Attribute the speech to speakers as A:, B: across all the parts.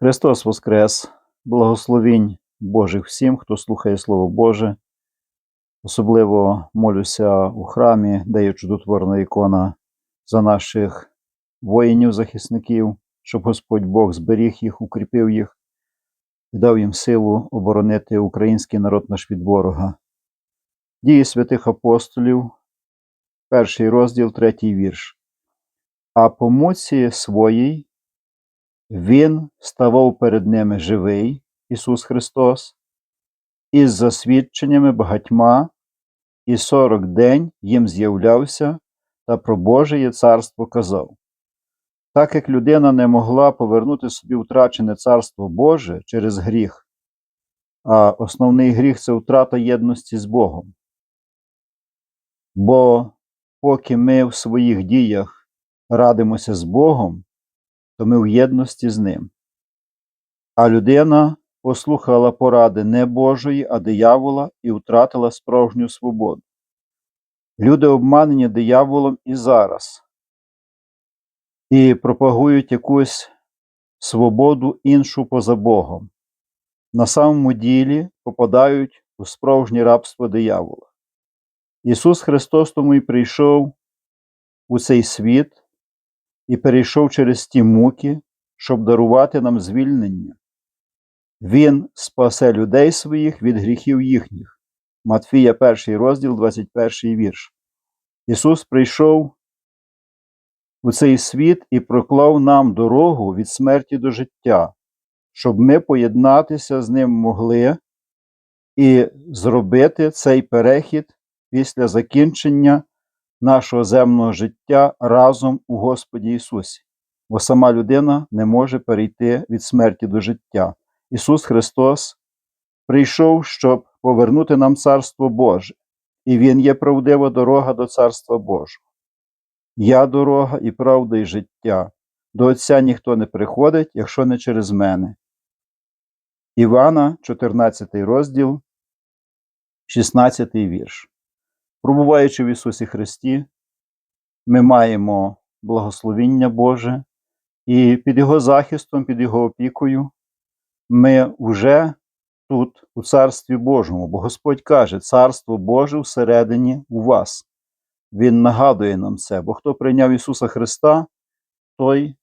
A: Христос Воскрес! Благословінь Божих всім, хто слухає Слово Боже. Особливо молюся у храмі, де є чудотворна ікона за наших воїнів-захисників, щоб Господь Бог зберіг їх, укріпив їх і дав їм силу оборонити український народ наш від ворога. Дії святих апостолів, перший розділ, третій вірш. А по муці своїй він ставав перед ними живий, Ісус Христос, із засвідченнями багатьма, і сорок день їм з'являвся та про Божеє царство казав. Так як людина не могла повернути собі втрачене царство Боже через гріх, а основний гріх це втрата єдності з Богом. Бо поки ми в своїх діях радимося з Богом, то ми в єдності з ним. А людина послухала поради не Божої, а диявола і втратила справжню свободу. Люди обманені дияволом і зараз, і пропагують якусь свободу іншу поза Богом. На самому ділі попадають у справжнє рабство диявола. Ісус Христос тому й прийшов у цей світ і перейшов через ті муки, щоб дарувати нам звільнення. Він спасе людей своїх від гріхів їхніх. Матфія, 1 розділ, 21 вірш. Ісус прийшов у цей світ і проклав нам дорогу від смерті до життя, щоб ми поєднатися з Ним могли і зробити цей перехід після закінчення нашого земного життя разом у Господі Ісусі, бо сама людина не може перейти від смерті до життя. Ісус Христос прийшов, щоб повернути нам Царство Боже, і Він є правдива дорога до Царства Божого. Я дорога і правда, і життя. До Отця ніхто не приходить, якщо не через мене. Івана, 14 розділ, 16 вірш. Пробуваючи в Ісусі Христі, ми маємо благословіння Боже, і під Його захистом, під Його опікою, ми вже тут, у Царстві Божому, бо Господь каже, Царство Боже всередині у вас. Він нагадує нам це, бо хто прийняв Ісуса Христа, той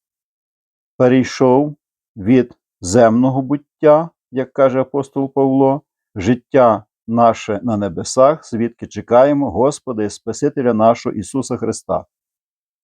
A: перейшов від земного буття, як каже апостол Павло, життя наше на небесах, звідки чекаємо Господа і Спасителя нашого Ісуса Христа.